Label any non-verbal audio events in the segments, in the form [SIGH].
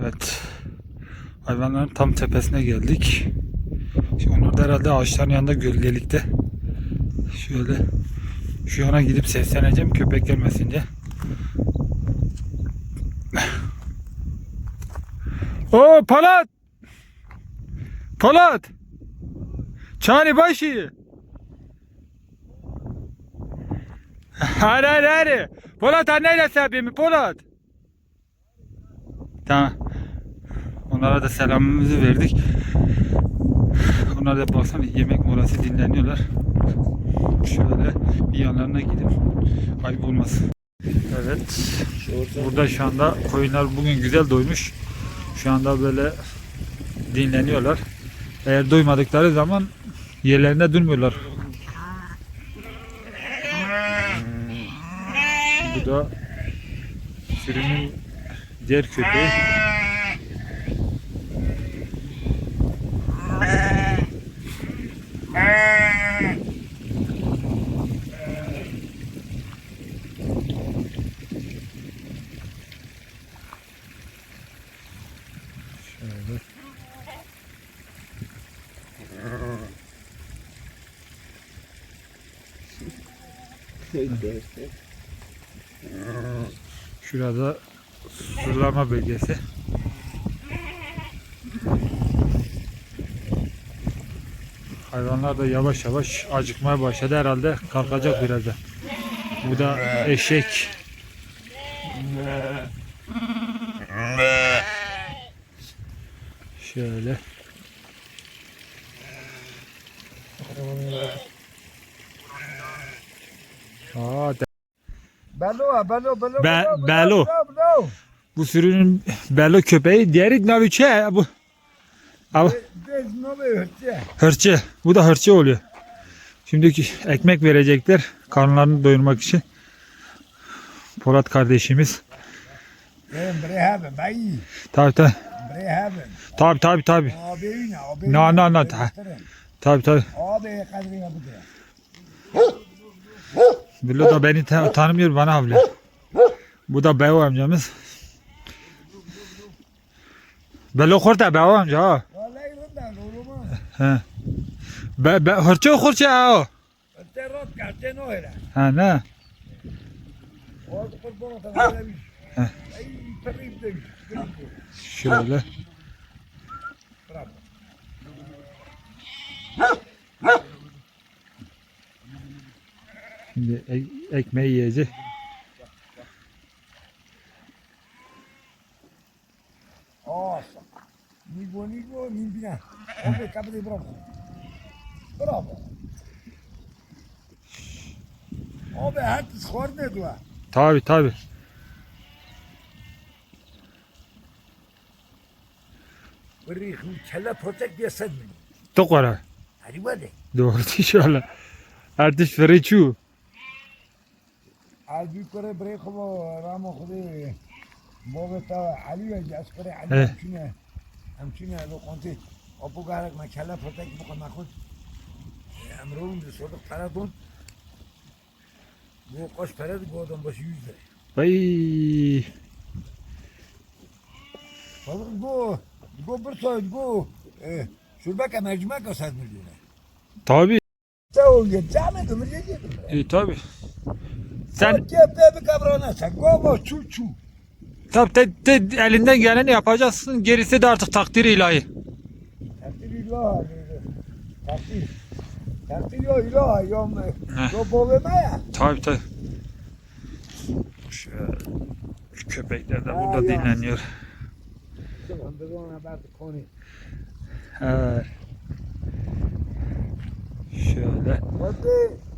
Evet. Hayvanların tam tepesine geldik. Şimdi onlar da herhalde ağaçların yanında gölgelikte. Şöyle şu yana gidip sesleneceğim köpek gelmesin diye. O Polat! Polat! Çani başı! Hadi hadi hadi! Polat anneyle sebimi Polat! Tamam. Onlara da selamımızı verdik. Onlar da baksana yemek molası dinleniyorlar. Şöyle bir yanlarına gidip kaybolmasın. Evet. Burada şu anda koyunlar bugün güzel doymuş. Şu anda böyle dinleniyorlar. Eğer doymadıkları zaman yerlerinde durmuyorlar. Bu da sürünün diğer köpeği. Şöyle. Şurada sulama bölgesi. Hayvanlar da yavaş yavaş acıkmaya başladı herhalde kalkacak birazdan. Bu da eşek. Şöyle. Aa, Bello, bello, bello, Be- bello, bello. bu sürünün bello köpeği. Diğeri naviçe bu. Al. Hırçı. Bu da hırçı oluyor. Şimdi ekmek verecekler karnlarını doyurmak için. Polat kardeşimiz. Tabi tabi. Tabi tabi tabi. Abi yine, abi. Na, na, na, ta. Tabi tabi. Abi kadri yaptı. Bilo da beni ta- tanımıyor bana havlıyor. Bu da Beo amcamız. Belo kurta Beo amca ha. He. Be, be, hırçı hırçı ha. Ha ne? O kurban otan öyle bir. Heh. Ay, perip de. Şöyle. Bravo. Şimdi ek- ekmeği yiyecek. Nossa. Nigo, nigo, nimbina. Abi kapıda bravo. Bravo. Abi herkes ne dua. Tabi tabi. Bari kella potek diye sen mi? Tokora. Hadi vade. Doğru [LAUGHS] inşallah. Ertiş Feriçu. Al bir kere bre khobo ramo khode. Bobe ta Ali ve jas kore Eh. Ali hamchine. Hamchine lo konti. Abu garak ma kella potek bu kana khud. Emrun de soduk para don. Bu godon başı 100 lira. Vay. Balık go. Go bir soy go. Eh, şurbaka mercimek o sad milyon. Tabi. Sen o geçame de mi dedim. E, tabi. Sen bir kabrona sen. Bo çu çu. tabi te, te, elinden geleni yapacaksın. Gerisi de artık takdiri ilahi. Takdir ilah. Takdir. Takdir yo ilah. Yo Heh. Go bovema ya. Tabi tabi. Şu köpekler de burada dinleniyor. Evet. Şöyle. Hadi.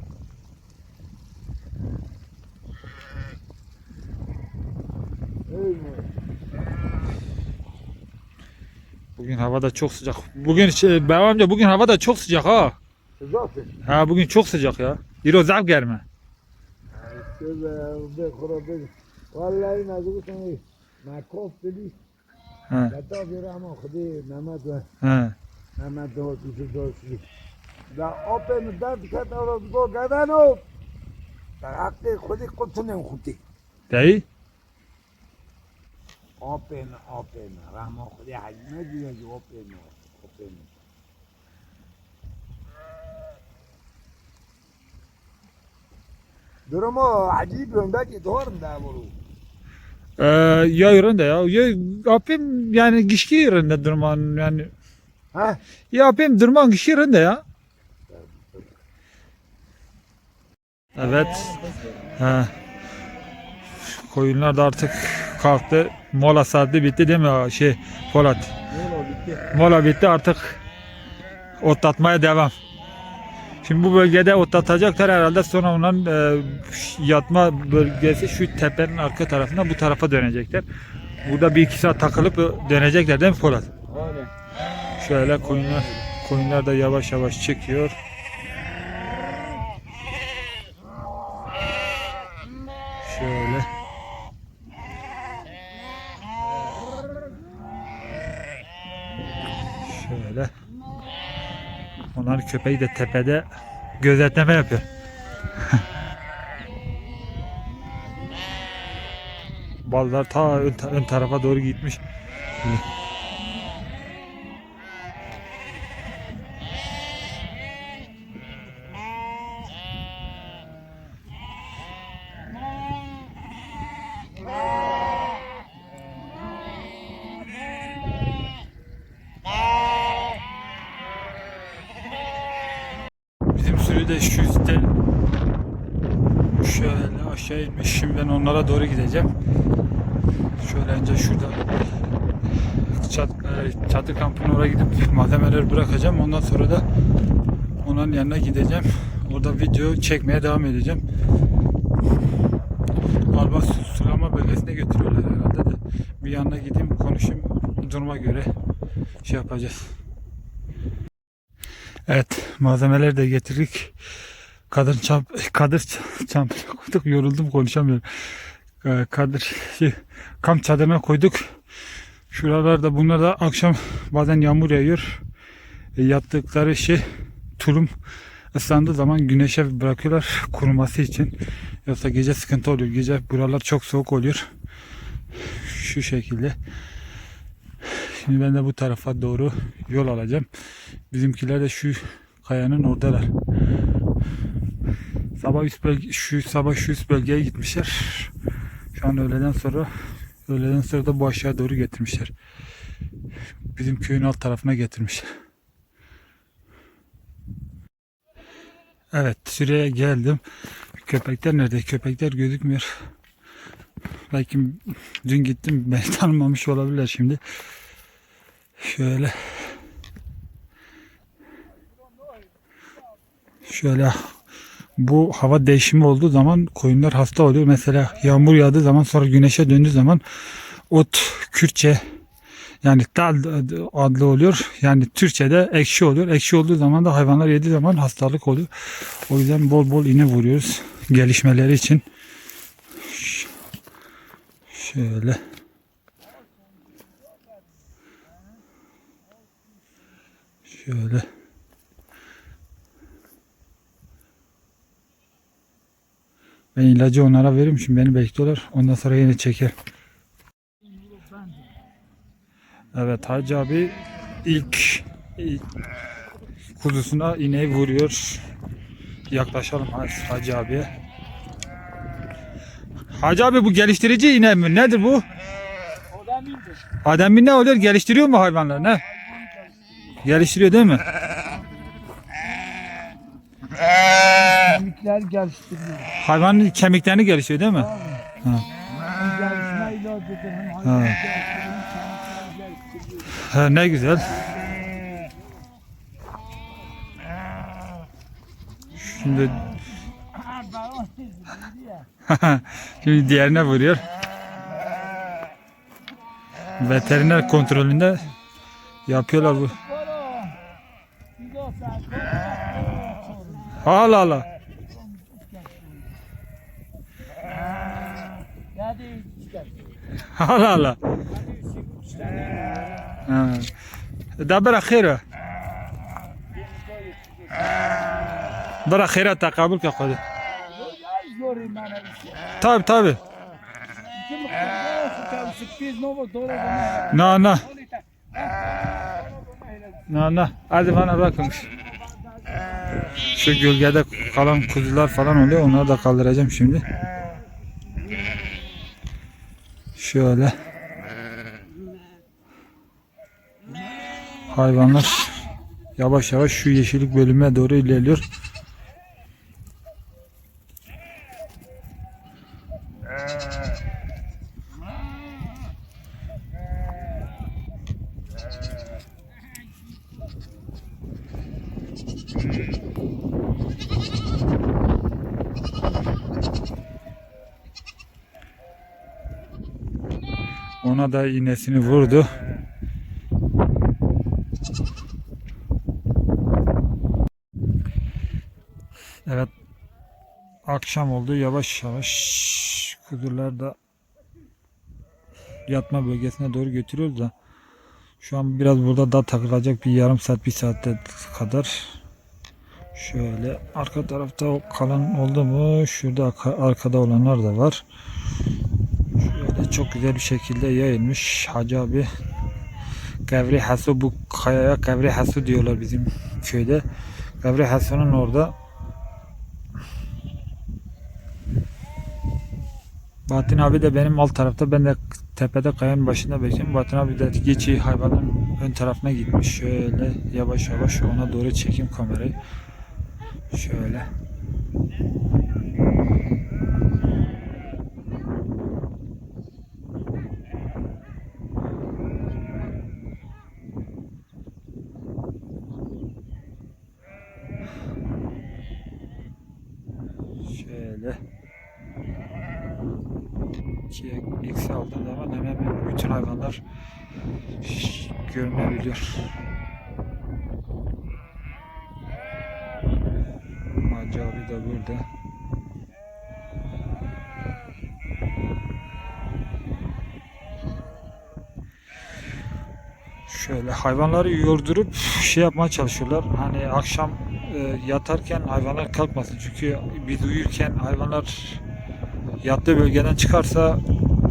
Bugün hava da çok sıcak. Bugün şey, Bevam amca bugün hava da çok sıcak ha. Zaten. Ha bugün çok sıcak ya. İro zap gelme. Bir. Vallahi nazık sana. Makof dedi. Ha. Hatta bir ama khudi Mehmet ve Ha. Mehmet de o tuşu dostu. Da open dert kat avaz go gadano. Da hakkı khudi kutune khudi. Değil. Open, open. Rahman Kudi Hacime diyor ki open, open. Durumu acayip yönde ki doğru da bunu. Ee, ya yerinde ya. Ya yapayım yani kişi yerinde durman yani. Ha? Ya yapayım durman kişi yerinde ya. Evet. Ha. Koyunlar da artık kalktı. Mola saati bitti değil mi şey Polat? Mola bitti artık otlatmaya devam. Şimdi bu bölgede otlatacaklar herhalde sonra onların e, yatma bölgesi şu tepenin arka tarafına bu tarafa dönecekler. Burada bir iki saat takılıp dönecekler değil mi Polat? Öyle. Şöyle koyunlar, koyunlar da yavaş yavaş çıkıyor. Şöyle. Şöyle. Onların köpeği de tepede gözetleme yapıyor. Ballar ta ön, ön tarafa doğru gitmiş. Bizim sürü de şu üstte şöyle aşağı inmiş. Şimdi ben onlara doğru gideceğim. Önce şurada çat, e, kampına oraya gidip malzemeleri bırakacağım. Ondan sonra da onların yanına gideceğim. Orada video çekmeye devam edeceğim. Galiba su- sulama bölgesine götürüyorlar herhalde de. Bir yanına gideyim konuşayım. Duruma göre şey yapacağız. Evet malzemeleri de getirdik. Kadın çamp kadır çamp yoruldum konuşamıyorum. Ee, Kadır şey, kamp çadırına koyduk. Şuralarda bunlar da akşam bazen yağmur yağıyor. E, yattıkları şey tulum ıslandığı zaman güneşe bırakıyorlar kuruması için. Yoksa gece sıkıntı oluyor. Gece buralar çok soğuk oluyor. Şu şekilde. Şimdi ben de bu tarafa doğru yol alacağım. Bizimkiler de şu kayanın oradalar. Sabah üst bölge, şu sabah şu üst bölgeye gitmişler. An öğleden sonra öğleden sonra da bu aşağı doğru getirmişler. Bizim köyün alt tarafına getirmişler. Evet, süreye geldim. Köpekler nerede? Köpekler gözükmüyor. Belki dün gittim, [LAUGHS] beni tanımamış olabilirler şimdi. Şöyle Şöyle bu hava değişimi olduğu zaman koyunlar hasta oluyor. Mesela yağmur yağdığı zaman sonra güneşe döndüğü zaman ot Kürtçe yani dal adlı oluyor. Yani Türkçe'de ekşi oluyor. Ekşi olduğu zaman da hayvanlar yediği zaman hastalık oluyor. O yüzden bol bol iğne vuruyoruz gelişmeleri için. Şöyle. Şöyle. Ben ilacı onlara veririm şimdi beni bekliyorlar. Ondan sonra yine çeker. Evet Hacı abi ilk, ilk kuzusuna ineği vuruyor. Yaklaşalım Hacı abiye. Hacı abi bu geliştirici iğne mi? Nedir bu? Adem ne oluyor? Geliştiriyor mu hayvanlar? Ne? Geliştiriyor değil mi? Kemikler geliştiriyor. Hayvanın kemiklerini geliştiriyor değil mi? Hem gelişme ilacıdır hem Ha. hayvan geliştiriyor. Ha, ne güzel. Şimdi Ha. [LAUGHS] Şimdi diğerine vuruyor. Veteriner kontrolünde yapıyorlar bu. حالا Allah. حالا Allah. دا برا خیره برا خیره تقابل که خود طيب طيب نه نه نه نه از من بکنش Şu gölgede kalan kuzular falan oluyor. Onları da kaldıracağım şimdi. Şöyle. Hayvanlar yavaş yavaş şu yeşillik bölüme doğru ilerliyor. Ona da iğnesini vurdu. Evet. Akşam oldu. Yavaş yavaş kuzular da yatma bölgesine doğru götürüyoruz da şu an biraz burada da takılacak bir yarım saat bir saatte kadar şöyle arka tarafta kalan oldu mu şurada arka- arkada olanlar da var çok güzel bir şekilde yayılmış Hacı abi Gavri Hasu bu kayaya Gavri Hasu diyorlar bizim köyde Gavri Hasu'nun orada Bahattin abi de benim alt tarafta ben de tepede kayanın başında bekliyorum. Bahattin abi de geçi hayvanın ön tarafına gitmiş. Şöyle yavaş yavaş ona doğru çekeyim kamerayı. Şöyle. Eksi aldığım zaman hemen bütün hayvanlar görünebiliyor. Hacı abi de burada. Şöyle hayvanları yordurup şey yapmaya çalışıyorlar. Hani akşam e, yatarken hayvanlar kalkmasın. Çünkü biz uyurken hayvanlar yattığı bölgeden çıkarsa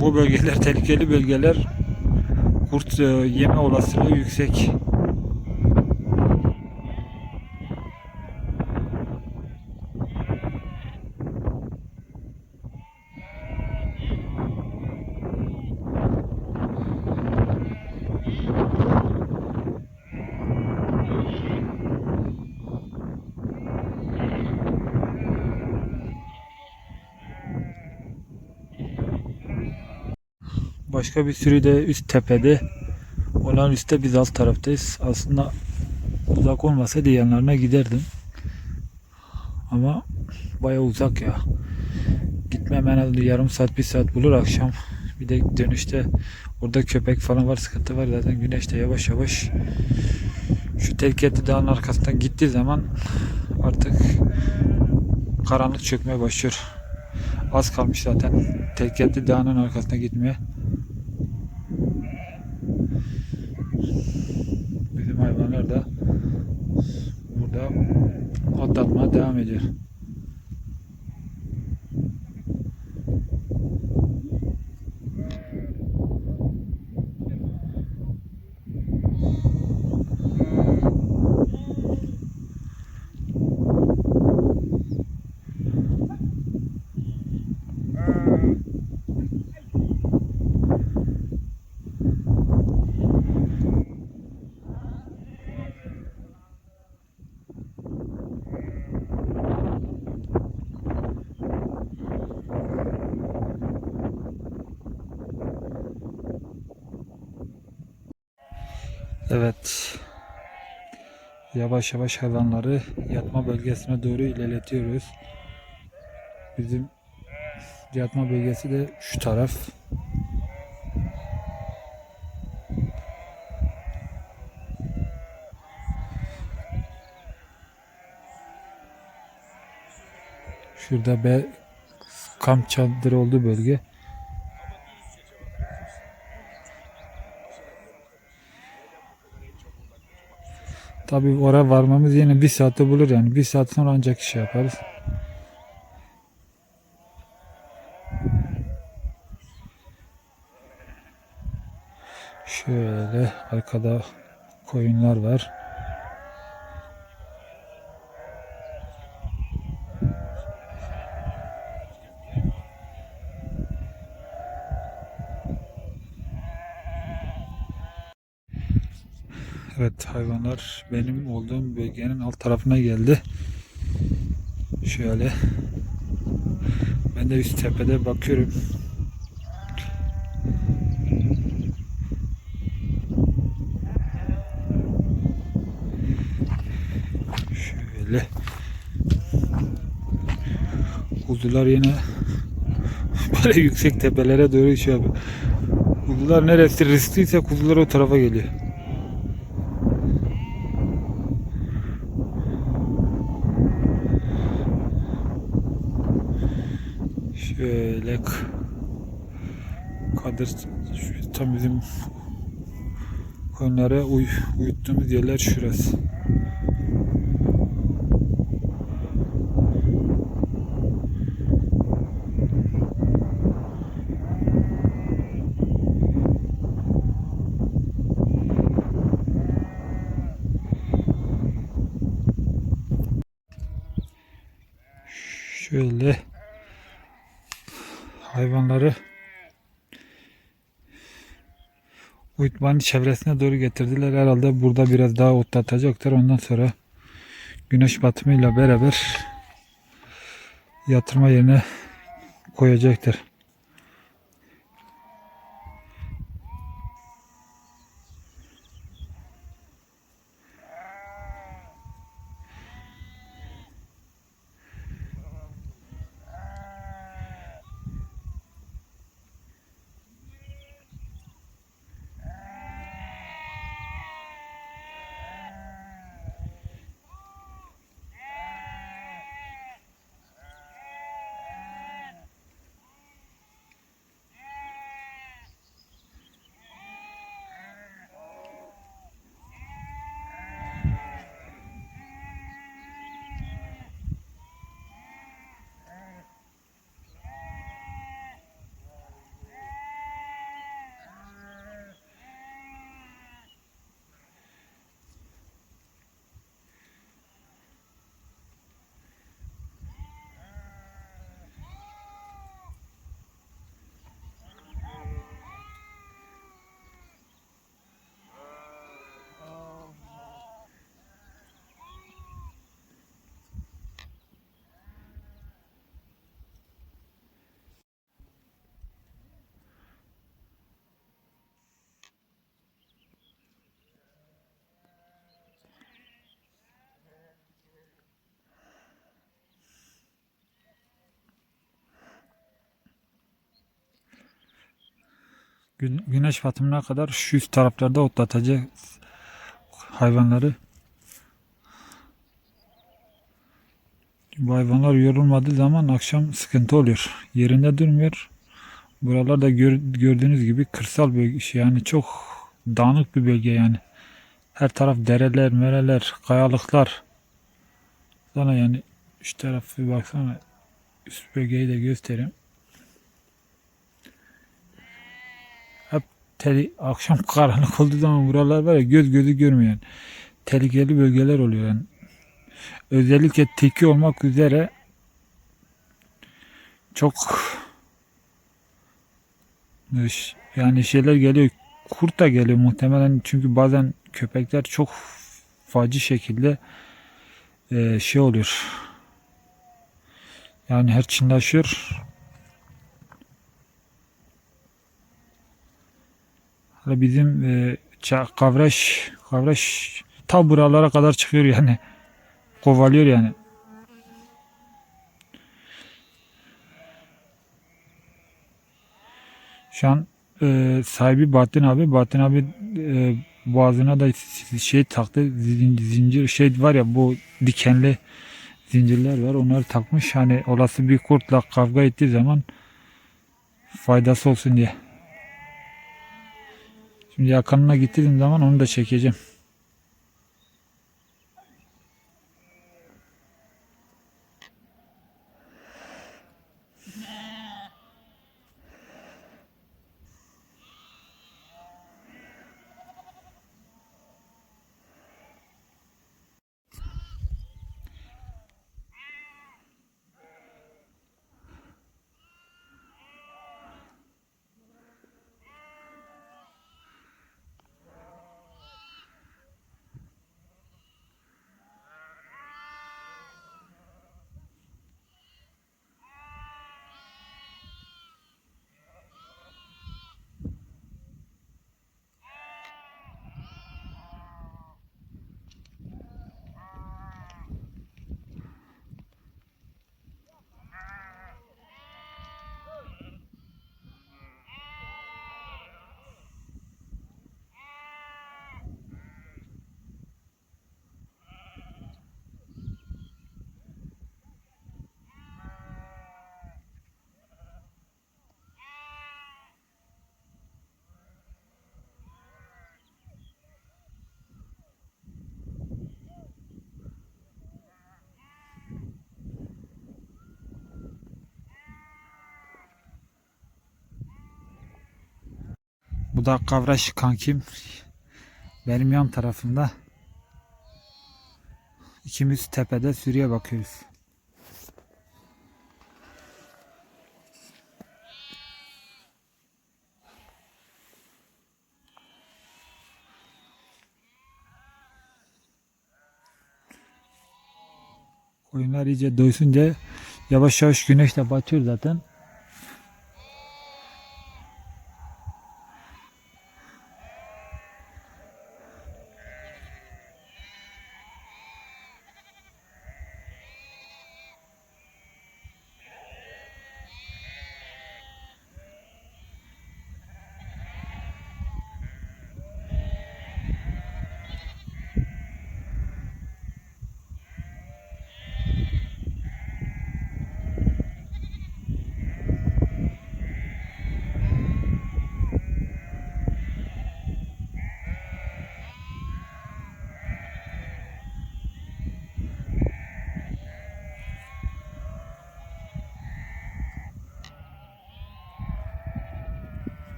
bu bölgeler [LAUGHS] tehlikeli bölgeler kurt e, yeme olasılığı yüksek. Başka bir sürü de üst tepede. Onların üstte biz alt taraftayız. Aslında uzak olmasaydı yanlarına giderdim. Ama baya uzak ya. Gitmem en az yarım saat bir saat bulur akşam. Bir de dönüşte orada köpek falan var sıkıntı var zaten güneşte yavaş yavaş şu tehlikeli dağın arkasından gittiği zaman artık karanlık çökmeye başlıyor. Az kalmış zaten tehlikeli dağının arkasına gitmeye. Bizim hayvanlar da burada otlatmaya devam ediyor. Evet. Yavaş yavaş hayvanları yatma bölgesine doğru ilerletiyoruz. Bizim yatma bölgesi de şu taraf. Şurada be kamp çadırı olduğu bölge. Tabii oraya varmamız yine bir saate bulur yani. Bir saat sonra ancak iş yaparız. Şöyle arkada koyunlar var. Evet hayvanlar benim olduğum bölgenin alt tarafına geldi. Şöyle. Ben de üst tepede bakıyorum. Şöyle. Kuzular yine [LAUGHS] böyle yüksek tepelere doğru şey yapıyor. Kuzular neresi riskliyse kuzular o tarafa geliyor. Şöyle k- Kadir tam bizim koyunlara uy, uyuttuğumuz yerler şurası. Şöyle hayvanları uyutmanın çevresine doğru getirdiler. Herhalde burada biraz daha otlatacaklar. Ondan sonra güneş batımıyla beraber yatırma yerine koyacaktır. Güneş batımına kadar şu üst taraflarda otlatacak hayvanları. Bu hayvanlar yorulmadığı zaman akşam sıkıntı oluyor. Yerinde durmuyor. Buralarda gör- gördüğünüz gibi kırsal bölge şey yani çok dağınık bir bölge yani. Her taraf dereler, mereler, kayalıklar. Sana yani şu tarafı bir baksana. Üst bölgeyi de göstereyim. Teli, akşam karanlık olduğu zaman buralar var ya göz gözü görmeyen tehlikeli bölgeler oluyor. Yani. Özellikle teki olmak üzere çok yani şeyler geliyor kurt da geliyor muhtemelen. Çünkü bazen köpekler çok faci şekilde e, şey oluyor. Yani her çinleşiyor Hala bizim e, kavraş kavraş ta buralara kadar çıkıyor yani. Kovalıyor yani. Şu an e, sahibi Bahattin abi. Bahattin abi e, boğazına da şey taktı. zin- Zincir şey var ya bu dikenli zincirler var. Onları takmış. Hani olası bir kurtla kavga ettiği zaman faydası olsun diye. Şimdi yakınına gittiğim zaman onu da çekeceğim. Bu da kavraş kankim. Benim yan tarafımda. İkimiz tepede sürüye bakıyoruz. Koyunlar iyice doysunca yavaş yavaş güneş de batıyor zaten.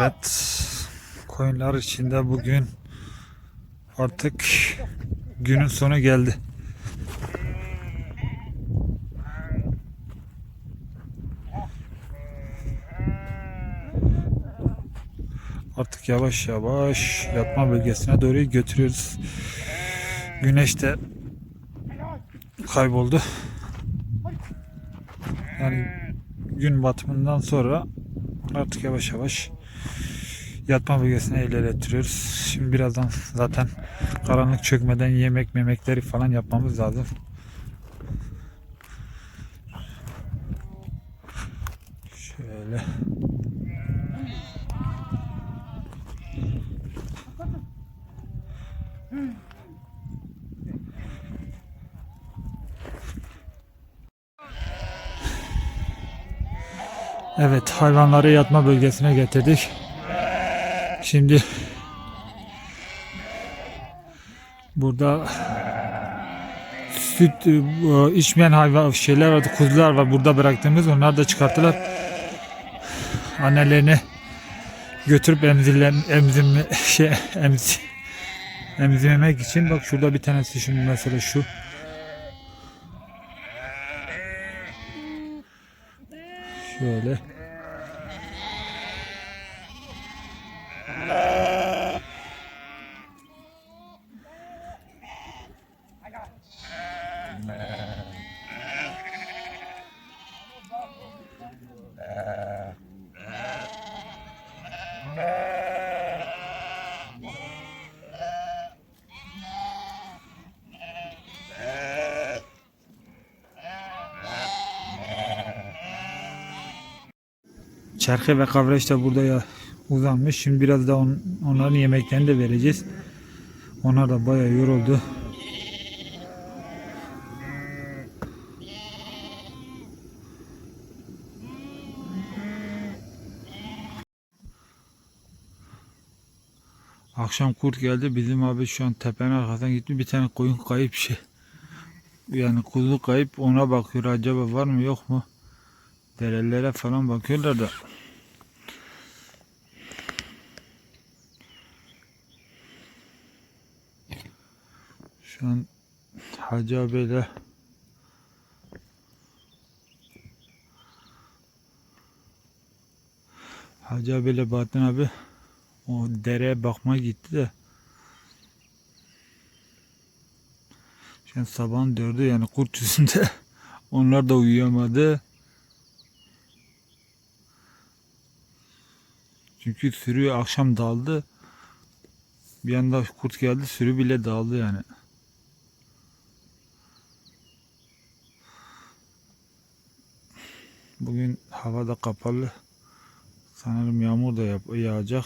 Evet. Koyunlar içinde bugün artık günün sonu geldi. Artık yavaş yavaş yatma bölgesine doğru götürüyoruz. Güneş de kayboldu. Yani gün batımından sonra artık yavaş yavaş yatma bölgesine ilerletiyoruz. Şimdi birazdan zaten karanlık çökmeden yemek memekleri falan yapmamız lazım. Şöyle. Evet hayvanları yatma bölgesine getirdik. Şimdi burada süt e, içmeyen hayvan şeyler vardı kuzular var burada bıraktığımız. Onlar da çıkarttılar. Annelerini götürüp emzirlen emzim [LAUGHS] şey emzi emzirmek için. Bak şurada bir tanesi şimdi mesela şu. Şöyle Çerke ve kavreç de burada ya uzanmış. Şimdi biraz da on, onların yemeklerini de vereceğiz. Onlar da bayağı yoruldu. Akşam kurt geldi. Bizim abi şu an tepenin arkasından gitti. Bir tane koyun kayıp şey. Yani kuzu kayıp ona bakıyor. Acaba var mı yok mu? Derelere falan bakıyorlar da. Şu an Hacı abiyle Hacı abiyle Bahattin abi o dereye bakmaya gitti de an sabahın dördü yani kurt yüzünde [LAUGHS] onlar da uyuyamadı. Çünkü sürü akşam daldı. Bir anda kurt geldi sürü bile dağıldı yani. Bugün hava da kapalı. Sanırım yağmur da yağacak.